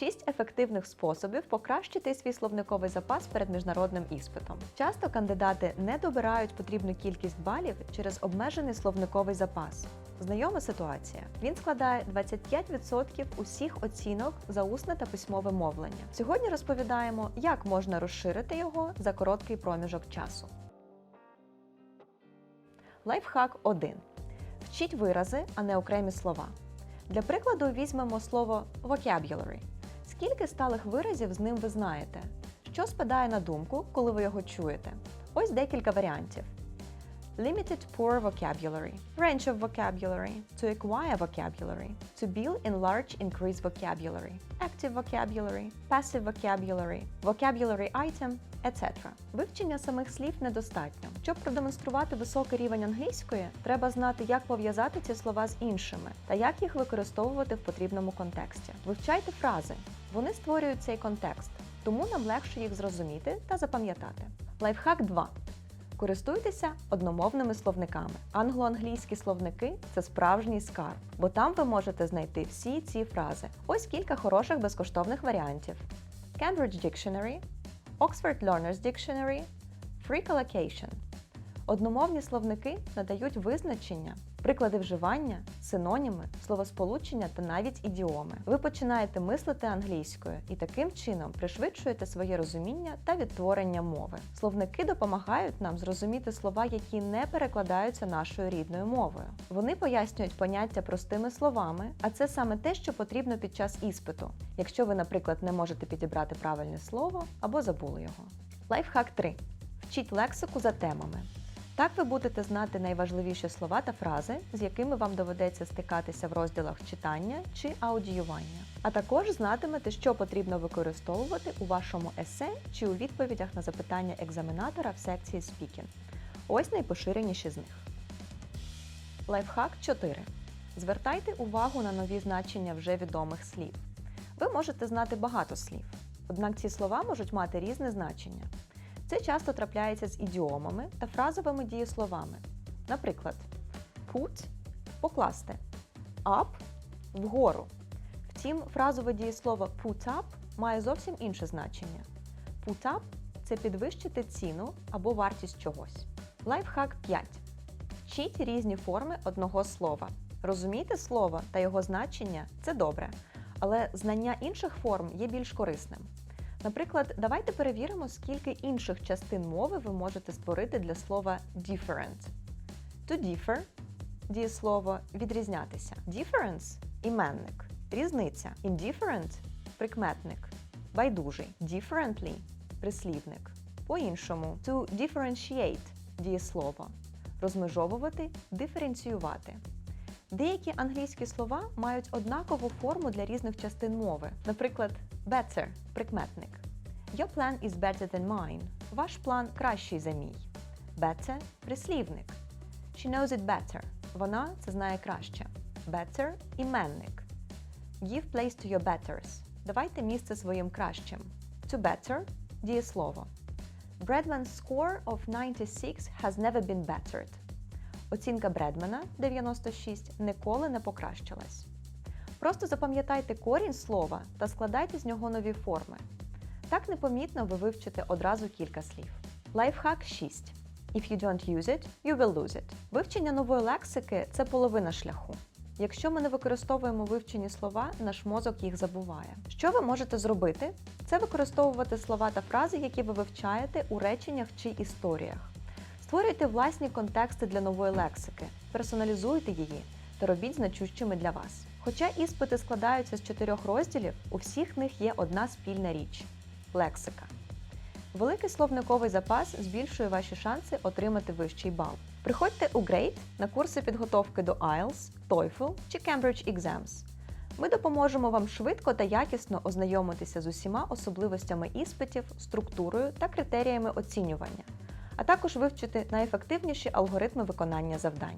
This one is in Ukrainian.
Шість ефективних способів покращити свій словниковий запас перед міжнародним іспитом. Часто кандидати не добирають потрібну кількість балів через обмежений словниковий запас. Знайома ситуація. Він складає 25% усіх оцінок за усне та письмове мовлення. Сьогодні розповідаємо, як можна розширити його за короткий проміжок часу. Лайфхак 1. Вчіть вирази, а не окремі слова. Для прикладу візьмемо слово vocabulary. Скільки сталих виразів з ним ви знаєте? Що спадає на думку, коли ви його чуєте? Ось декілька варіантів. Limited poor vocabulary, range of vocabulary, to acquire vocabulary, to build enlarge increase vocabulary, active vocabulary, passive vocabulary, vocabulary item, etc. Вивчення самих слів недостатньо. Щоб продемонструвати високий рівень англійської, треба знати, як пов'язати ці слова з іншими та як їх використовувати в потрібному контексті. Вивчайте фрази. Вони створюють цей контекст, тому нам легше їх зрозуміти та запам'ятати. Лайфхак 2. Користуйтеся одномовними словниками. Англо-англійські словники це справжній скарб, бо там ви можете знайти всі ці фрази. Ось кілька хороших безкоштовних варіантів: Cambridge Dictionary, Oxford Learners Dictionary, Free Collocation. Одномовні словники надають визначення, приклади вживання, синоніми, словосполучення та навіть ідіоми. Ви починаєте мислити англійською і таким чином пришвидшуєте своє розуміння та відтворення мови. Словники допомагають нам зрозуміти слова, які не перекладаються нашою рідною мовою. Вони пояснюють поняття простими словами, а це саме те, що потрібно під час іспиту, якщо ви, наприклад, не можете підібрати правильне слово або забули його. Лайфхак 3. Вчіть лексику за темами. Так ви будете знати найважливіші слова та фрази, з якими вам доведеться стикатися в розділах читання чи аудіювання. А також знатимете, що потрібно використовувати у вашому есе чи у відповідях на запитання екзаменатора в секції Speaking. Ось найпоширеніші з них. Лайфхак 4. Звертайте увагу на нові значення вже відомих слів. Ви можете знати багато слів, однак ці слова можуть мати різне значення. Це часто трапляється з ідіомами та фразовими дієсловами. Наприклад, put покласти, up вгору. Втім, фразове дієслово put up має зовсім інше значення. Put up це підвищити ціну або вартість чогось. Лайфхак 5. Вчіть різні форми одного слова. Розумійте слово та його значення це добре, але знання інших форм є більш корисним. Наприклад, давайте перевіримо, скільки інших частин мови ви можете створити для слова different. To differ дієслово відрізнятися. Difference іменник, різниця. Indifferent прикметник, байдужий. Differently прислівник. По-іншому to differentiate дієслово. Розмежовувати, диференціювати. Деякі англійські слова мають однакову форму для різних частин мови. Наприклад, better прикметник. Your plan is better than mine. Ваш план кращий за мій. Better прислівник. She knows it better. Вона це знає краще. Better іменник. Give place to your betters. Давайте місце своїм кращим. To better дієслово. Bradman's score of 96 has never been bettered. Оцінка Бредмена 96 ніколи не покращилась. Просто запам'ятайте корінь слова та складайте з нього нові форми. Так непомітно ви вивчите одразу кілька слів. Лайфхак 6. If you don't use it, you will lose it. Вивчення нової лексики це половина шляху. Якщо ми не використовуємо вивчені слова, наш мозок їх забуває. Що ви можете зробити? Це використовувати слова та фрази, які ви вивчаєте у реченнях чи історіях. Створюйте власні контексти для нової лексики, персоналізуйте її та робіть значущими для вас. Хоча іспити складаються з чотирьох розділів, у всіх них є одна спільна річ лексика. Великий словниковий запас збільшує ваші шанси отримати вищий бал. Приходьте у Great на курси підготовки до IELTS, TOEFL чи Cambridge Exams. Ми допоможемо вам швидко та якісно ознайомитися з усіма особливостями іспитів, структурою та критеріями оцінювання, а також вивчити найефективніші алгоритми виконання завдань.